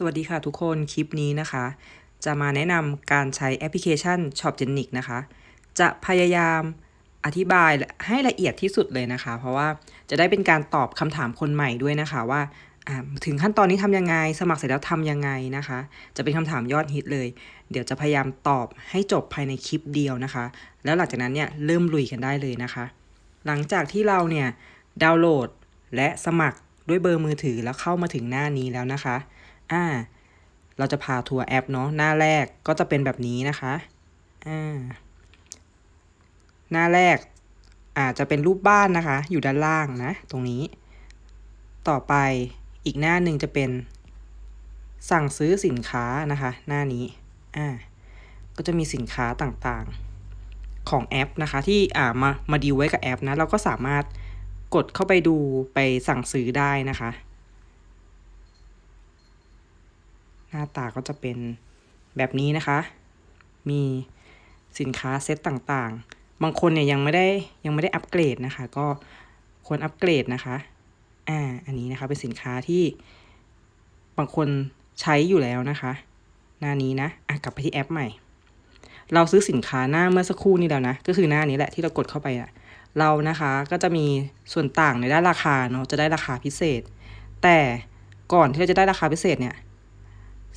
สวัสดีค่ะทุกคนคลิปนี้นะคะ จะมาแนะนำการใช้แอปพลิเคชัน Shopgenic นะคะ จะพยายามอธิบายให้ละเอียดที่สุดเลยนะคะ เพราะว่าจะได้เป็นการตอบคำถามคนใหม่ด้วยนะคะว่าถึงขั้นตอนนี้ทำยังไง สมัครเสร็จแล้วทำยังไงนะคะ จะเป็นคำถามยอดฮิตเลย เดี๋ยวจะพยายามตอบให้จบภายในคลิปเดียวนะคะ แล้วหลังจากนั้นเนี่ยเริ่มลุยกันได้เลยนะคะ หลังจากที่เราเนี่ยดาวน์โหลดและสมัครด้วยเบอร์มือถือแล้วเข้ามาถึงหน้านี้แล้วนะคะ อ่า เราจะพาทัวร์แอปเนาะหน้าแรกก็จะเป็นแบบนี้นะคะ อ่า หน้าแรกอาจจะเป็นรูปบ้านนะคะ อยู่ด้านล่างนะ ตรงนี้ ต่อไปอีกหน้าหนึ่งจะเป็น สั่งซื้อสินค้านะคะ หน้านี้ อ่า ก็จะมีสินค้าต่างๆ ของแอปนะคะ ที่อ่ามามาดีลไว้กับแอปนะ เราก็สามารถกดเข้าไปดูไปสั่งซื้อได้นะคะ หน้าตาก็จะเป็นแบบนี้นะคะ มีสินค้าเซตต่างๆ บางคนเนี่ยยังไม่ได้ยังไม่ได้อัปเกรดนะคะ ก็ควรอัปเกรดนะคะ อ่า อันนี้นะคะเป็นสินค้าที่บางคนใช้อยู่แล้วนะคะ หน้านี้นะอะกลับไปที่แอปใหม่ เราซื้อสินค้าหน้าเมื่อสักครู่นี้แล้วนะ ก็คือหน้านี้แหละที่เรากดเข้าไปอะเรานะคะก็จะมีส่วนต่างในด้านราคาเนาะจะได้ราคาพิเศษ แต่ก่อนที่เราจะได้ราคาพิเศษเนี่ย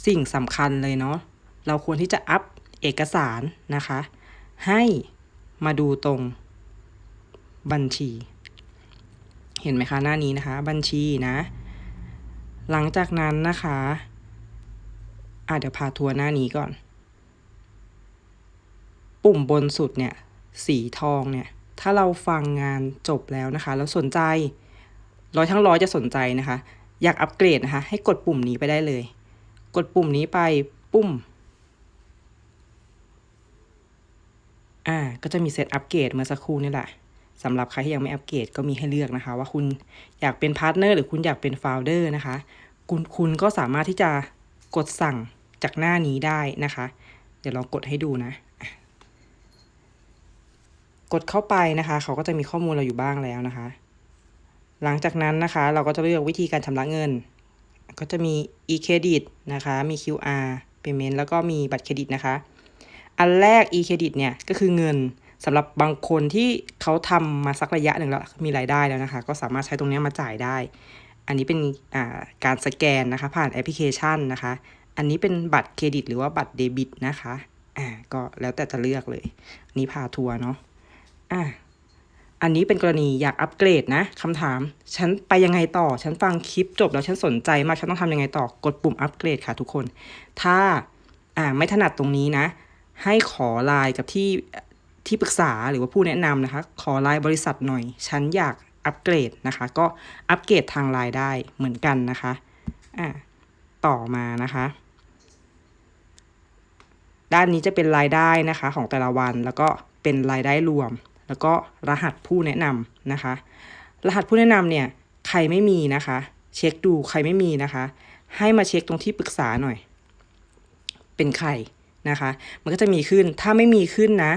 สิ่งสำคัญเลยเนาะเราควรที่จะอัปเอกสารนะคะ ให้มาดูตรงบัญชี เห็นไหมคะหน้านี้นะคะ บัญชีนะ หลังจากนั้นนะคะอะเดี๋ยวพาทัวร์หน้านี้ก่อน ปุ่มบนสุดเนี่ย สีทองเนี่ย ถ้าเราฟังงานจบแล้วนะคะ แล้วสนใจร้อยทั้งร้อยจะสนใจนะคะ อยากอัปเกรดนะคะ ให้กดปุ่มนี้ไปได้เลย กดปุ่มนี้ไปปุ่ม อ่า ก็จะมีเซตอัปเกรดเมื่อสักครู่นี่แหละสำหรับใครที่ยังไม่อัปเกรดก็มีให้เลือกนะคะ ว่าคุณอยากเป็นพาร์ทเนอร์หรือคุณอยากเป็นโฟลเดอร์นะคะ คุณคุณก็สามารถที่จะกดสั่งจากหน้านี้ได้นะคะ เดี๋ยวลองกดให้ดูนะอะกดเข้าไปนะคะ เขาก็จะมีข้อมูลเราอยู่บ้างแล้วนะคะ หลังจากนั้นนะคะ เราก็จะเลือกวิธีการชำระเงิน ก็จะมี e-credit นะคะ มี QR payment แล้วก็มีบัตรเครดิตนะคะ อันแรก e-credit เนี่ยก็คือเงินสำหรับบางคนที่เขาทำมาสักระยะหนึ่งแล้วมีรายได้แล้วนะคะ ก็สามารถใช้ตรงนี้มาจ่ายได้ อันนี้เป็นการสแกนนะคะ ผ่านแอปพลิเคชันนะคะ อันนี้เป็นบัตรเครดิต หรือว่าบัตรเดบิตนะคะ อ่า ก็แล้วแต่จะเลือกเลยอันนี้พาทัวร์เนาะ อ่า อันนี้เป็นกรณีอยากอัปเกรดนะคำถาม ฉันไปยังไงต่อ ฉันฟังคลิปจบแล้วฉันสนใจมาก ฉันต้องทำยังไงต่อกดปุ่มอัปเกรดค่ะทุกคน ถ้าอ่าไม่ถนัดตรงนี้นะ ให้ขอไลน์กับที่ที่ปรึกษาหรือว่าผู้แนะนำนะคะ ขอไลน์บริษัทหน่อย ฉันอยากอัปเกรดนะคะ ก็อัปเกรดทางไลน์ได้เหมือนกันนะคะอ่าต่อมานะคะ ด้านนี้จะเป็นรายได้นะคะของแต่ละวันแล้วก็เป็นรายได้รวม แล้วก็รหัสผู้แนะนำนะคะ รหัสผู้แนะนำเนี่ยใครไม่มีนะคะ เช็คดูใครไม่มีนะคะ ให้มาเช็คตรงที่ปรึกษาหน่อย เป็นใครนะคะ มันก็จะมีขึ้นถ้าไม่มีขึ้นนะ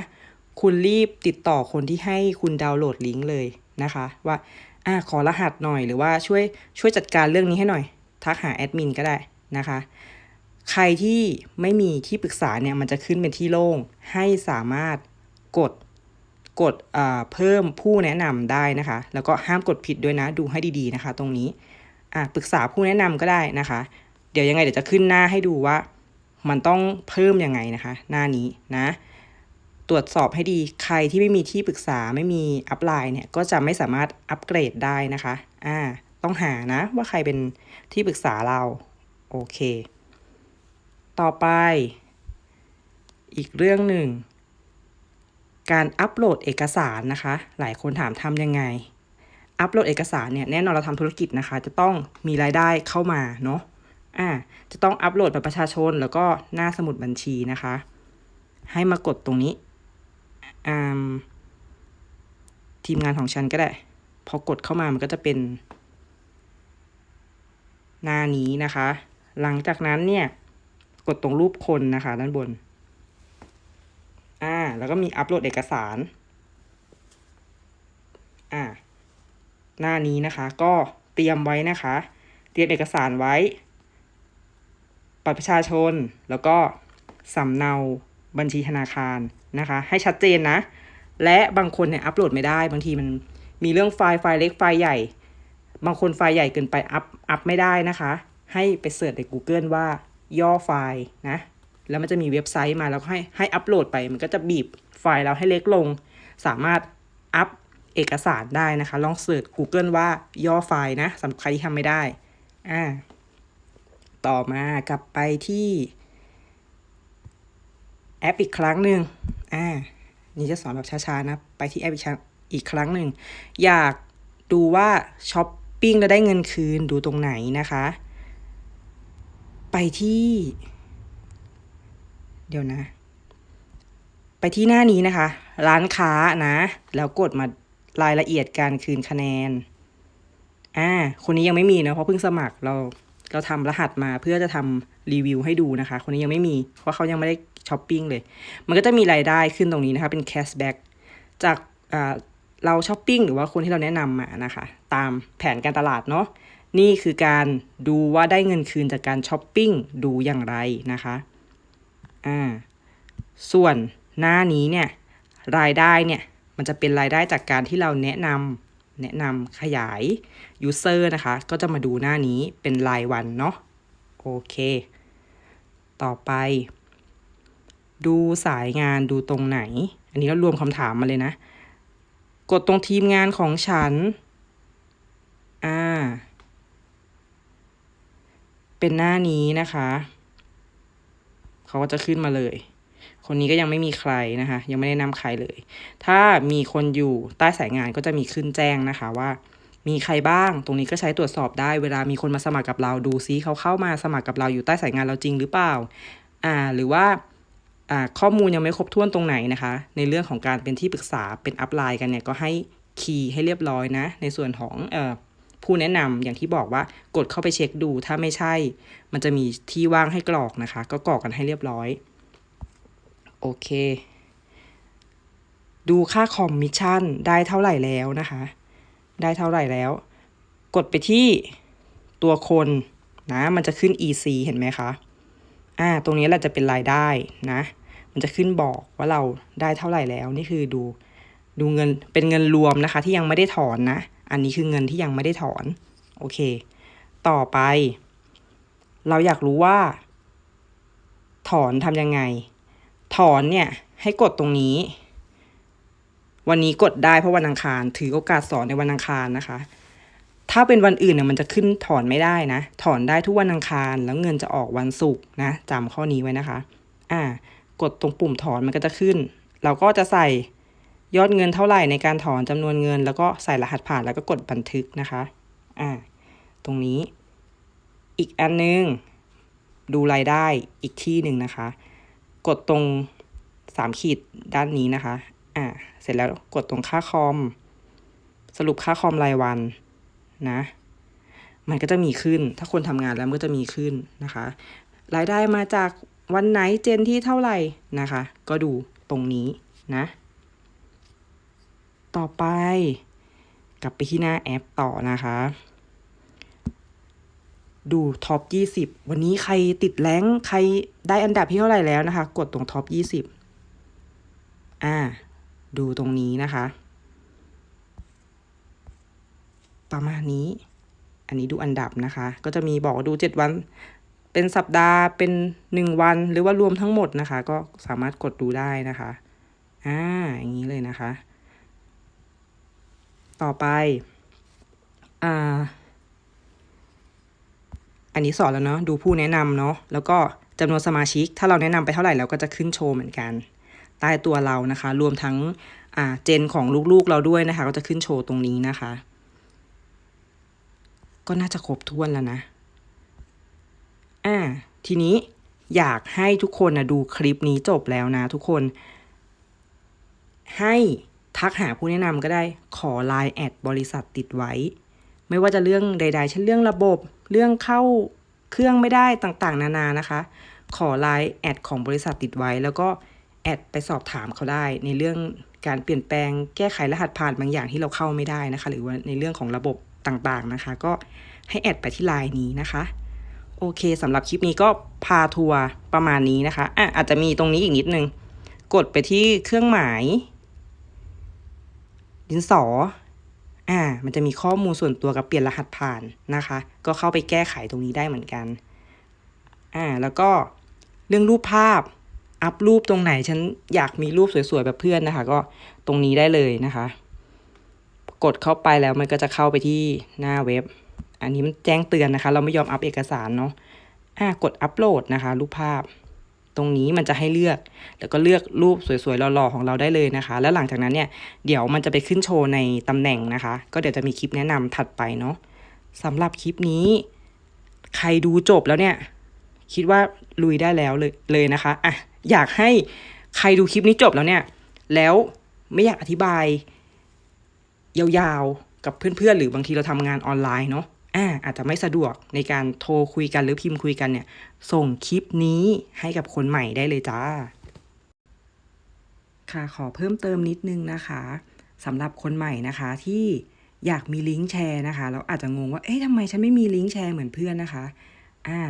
คุณรีบติดต่อคนที่ให้คุณดาวน์โหลดลิงก์เลยนะคะ ว่าอ่าขอรหัสหน่อยหรือว่าช่วยช่วยจัดการเรื่องนี้ให้หน่อย ทักหาแอดมินก็ได้นะคะ ใครที่ไม่มีที่ปรึกษาเนี่ยมันจะขึ้นเป็นที่โล่งให้สามารถกด กดเพิ่มผู้แนะนำได้นะคะ แล้วก็ห้ามกดผิดด้วยนะ ดูให้ดีๆนะคะ ตรงนี้ปรึกษาผู้แนะนำก็ได้นะคะ เดี๋ยวยังไงเดี๋ยวจะขึ้นหน้าให้ดูว่า มันต้องเพิ่มยังไงนะคะ หน้านี้นะ ตรวจสอบให้ดีใครที่ไม่มีที่ปรึกษาไม่มีอัปไลน์เนี่ยก็จะไม่สามารถอัปเกรดได้นะคะอ่าต้องหานะว่าใครเป็นที่ปรึกษาเรา โอเค ต่อไป อีกเรื่องหนึ่ง การอัปโหลดเอกสารนะคะ หลายคนถามทำยังไง อัปโหลดเอกสารเนี่ยแน่นอนเราทำธุรกิจนะคะ จะต้องมีรายได้เข้ามาเนาะอ่าจะต้องอัปโหลดบัตรประชาชนแล้วก็หน้าสมุดบัญชีนะคะ ให้มากดตรงนี้อ่าทีมงานของฉันก็ได้ พอกดเข้ามามันก็จะเป็น หน้านี้นะคะ หลังจากนั้นเนี่ย กดตรงรูปคนนะคะ ด้านบน อ่า แล้วก็มีอัปโหลดเอกสาร อ่า หน้านี้นะคะ ก็เตรียมไว้นะคะ เตรียมเอกสารไว้ บัตรประชาชน แล้วก็สำเนาบัญชีธนาคารนะคะ ให้ชัดเจนนะ และบางคนเนี่ยอัปโหลดไม่ได้ บางทีมันมีเรื่องไฟล์ไฟล์เล็กไฟล์ใหญ่ บางคนไฟล์ใหญ่เกินไปอัพอัพไม่ได้นะคะ ให้ไปเสิร์ชใน Google ว่าย่อไฟล์นะ แล้วมันจะมีเว็บไซต์มาแล้วก็ให้ให้อัปโหลดไป มันก็จะบีบไฟล์เราให้เล็กลง สามารถอัพเอกสารได้นะคะ ลองเสิร์ช Google ว่าย่อไฟล์นะสำหรับใครที่ทำไม่ได้อ่าต่อมากลับไปที่แอปอีกครั้งหนึ่งอ่า นี่จะสอนแบบช้าๆนะ ไปที่แอปอีกครั้งอีกครั้งหนึ่ง อยากดูว่าช้อปปิ้งแล้วได้เงินคืนดูตรงไหนนะคะ ไปที่ ดี๋ยวนะ ไปที่หน้านี้นะคะ ร้านค้านะ แล้วกดมารายละเอียดการคืนคะแนน อ่า คนนี้ยังไม่มีนะ เพราะเพิ่งสมัครเรา เราทำรหัสมาเพื่อจะทำรีวิวให้ดูนะคะ คนนี้ยังไม่มี เพราะเขายังไม่ได้ช้อปปิ้งเลย มันก็จะมีรายได้ขึ้นตรงนี้นะคะ เป็นแคชแบ็กจากอ่าเราช้อปปิ้งหรือว่าคนที่เราแนะนำมานะคะ ตามแผนการตลาดเนาะนี่คือการดูว่าได้เงินคืนจากการช้อปปิ้งดูอย่างไรนะคะ อ่าส่วนหน้านี้เนี่ยรายได้เนี่ยมันจะเป็นรายได้จากการที่เราแนะนำแนะนำขยาย user นะคะ ก็จะมาดูหน้านี้เป็นรายวันเนาะโอเค ต่อไป ดูสายงานดูตรงไหน อันนี้เรารวมคำถามมาเลยนะ กดตรงทีมงานของฉัน อ่า เป็นหน้านี้นะคะ เขาก็จะขึ้นมาเลย คนนี้ก็ยังไม่มีใครนะคะ ยังไม่ได้นำใครเลย ถ้ามีคนอยู่ใต้สายงานก็จะมีขึ้นแจ้งนะคะว่า มีใครบ้าง ตรงนี้ก็ใช้ตรวจสอบได้ เวลามีคนมาสมัครกับเราดูซิเขาเข้ามาสมัครกับเราอยู่ใต้สายงานเราจริงหรือเปล่า อ่า หรือว่าอ่าข้อมูลยังไม่ครบถ้วนตรงไหนนะคะ ในเรื่องของการเป็นที่ปรึกษาเป็นอัพไลน์กันเนี่ยก็ให้คีย์ให้เรียบร้อยนะ ในส่วนของเอ่อ ผู้แนะนำอย่างที่บอกว่ากดเข้าไปเช็คดู ถ้าไม่ใช่ มันจะมีที่ว่างให้กรอกนะคะ ก็กรอกกันให้เรียบร้อยโอเค ดูค่าคอมมิชชั่นได้เท่าไหร่แล้วนะคะ ได้เท่าไหร่แล้ว กดไปที่ตัวคนนะ มันจะขึ้น EC เห็นไหมคะอ่าตรงนี้แหละจะเป็นรายได้นะ มันจะขึ้นบอกว่าเราได้เท่าไหร่แล้ว นี่คือดูดูเงินเป็นเงินรวมนะคะ ที่ยังไม่ได้ถอนนะ อันนี้คือเงินที่ยังไม่ได้ถอน โอเค ต่อไป เราอยากรู้ว่า ถอนทำยังไง ถอนเนี่ยให้กดตรงนี้ วันนี้กดได้เพราะวันอังคาร ถือโอกาสสอนในวันอังคารนะคะ ถ้าเป็นวันอื่นเนี่ยมันจะขึ้นถอนไม่ได้นะ ถอนได้ทุกวันอังคาร แล้วเงินจะออกวันศุกร์นะจำข้อนี้ไว้นะคะ อ่า กดตรงปุ่มถอนมันก็จะขึ้น เราก็จะใส่ ยอดเงินเท่าไหร่ในการถอนจำนวนเงิน แล้วก็ใส่รหัสผ่านแล้วก็กดบันทึกนะคะอ่าตรงนี้ อีกอันนึง ดูรายได้อีกที่หนึ่งนะคะ กดตรงสามขีดด้านนี้นะคะอ่าเสร็จแล้วกดตรงค่าคอม สรุปค่าคอมรายวันนะ มันก็จะมีขึ้น ถ้าคนทำงานแล้วมันก็จะมีขึ้นนะคะ รายได้มาจากวันไหนเจนที่เท่าไหร่นะคะ ก็ดูตรงนี้นะ ต่อไป กลับไปที่หน้าแอปต่อนะคะ ดูท็อป 20 วันนี้ใครติดแรงใครได้อันดับที่เท่าไหร่แล้วนะคะ กดตรงท็อป 20 อ่า ดูตรงนี้นะคะ ประมาณนี้ อันนี้ดูอันดับนะคะ ก็จะมีบอกดู 7 วันเป็นสัปดาห์เป็น 1 วันหรือว่ารวมทั้งหมดนะคะ ก็สามารถกดดูได้นะคะ อ่า อย่างนี้เลยนะคะ ต่อไป อ่า อันนี้สอนแล้วเนาะ ดูผู้แนะนำเนาะ แล้วก็จำนวนสมาชิก ถ้าเราแนะนำไปเท่าไหร่เราก็จะขึ้นโชว์เหมือนกัน ใต้ตัวเรานะคะ รวมทั้ง อ่า เจนของลูกๆเราด้วยนะคะ ก็จะขึ้นโชว์ตรงนี้นะคะ ก็น่าจะครบถ้วนแล้วนะ อ่า ทีนี้อยากให้ทุกคนนะดูคลิปนี้จบแล้วนะทุกคน ให้ ทักหาผู้แนะนำก็ได้ขอไลน์แอดบริษัทติดไว้ ไม่ว่าจะเรื่องใด ๆ เช่นเรื่องระบบ เรื่องเข้าเครื่องไม่ได้ต่างๆ นานานะคะ ขอไลน์แอดของบริษัทติดไว้ แล้วก็แอดไปสอบถามเขาได้ ในเรื่องการเปลี่ยนแปลงแก้ไขรหัสผ่านบางอย่างที่เราเข้าไม่ได้นะคะ หรือว่าในเรื่องของระบบต่างๆนะคะ ก็ให้แอดไปที่ไลน์นี้นะคะโอโอเคสำหรับคลิปนี้ก็พาทัวร์ประมาณนี้นะคะอะอาจจะมีตรงนี้อีกนิดนึง กดไปที่เครื่องหมาย ดินสอ อ่า มันจะมีข้อมูลส่วนตัวกับเปลี่ยนรหัสผ่านนะคะ ก็เข้าไปแก้ไขตรงนี้ได้เหมือนกัน อ่า แล้วก็เรื่องรูปภาพ อัพรูปตรงไหนฉันอยากมีรูปสวยๆแบบเพื่อนนะคะ ก็ตรงนี้ได้เลยนะคะ กดเข้าไปแล้วมันก็จะเข้าไปที่หน้าเว็บ อันนี้มันแจ้งเตือนนะคะ เราไม่ยอมอัพเอกสารเนาะ อ่า กดอัปโหลดนะคะ รูปภาพ ตรงนี้มันจะให้เลือก แล้วก็เลือกรูปสวยๆหล่อๆของเราได้เลยนะคะ แล้วหลังจากนั้นเนี่ยเดี๋ยวมันจะไปขึ้นโชว์ในตำแหน่งนะคะ ก็เดี๋ยวจะมีคลิปแนะนำถัดไปเนาะสำหรับคลิปนี้ ใครดูจบแล้วเนี่ย คิดว่าลุยได้แล้วเลยเลยนะคะอะอยากให้ใครดูคลิปนี้จบแล้วเนี่ย แล้วไม่อยากอธิบาย ยาวๆกับเพื่อนๆ หรือบางทีเราทำงานออนไลน์เนาะ อ่าอาจจะไม่สะดวกในการโทรคุยกันหรือพิมพ์คุยกันเนี่ย ส่งคลิปนี้ให้กับคนใหม่ได้เลยจ้า ค่ะขอเพิ่มเติมนิดนึงนะคะสำหรับคนใหม่นะคะที่อยากมีลิงก์แชร์นะคะแล้วอาจจะงงว่าเอ๊ะทำไมฉันไม่มีลิงก์แชร์เหมือนเพื่อนนะคะ อ่า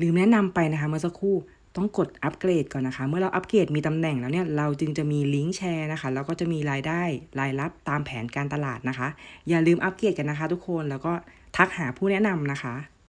ลืมแนะนำไปนะคะเมื่อสักครู่ต้องกดอัปเกรดก่อนนะคะ เมื่อเราอัปเกรดมีตำแหน่งแล้วเนี่ย เราจึงจะมีลิงก์แชร์นะคะ แล้วก็จะมีรายได้รายรับตามแผนการตลาดนะคะ อย่าลืมอัปเกรดกันนะคะทุกคน แล้วก็ ทักหาผู้แนะนำนะคะ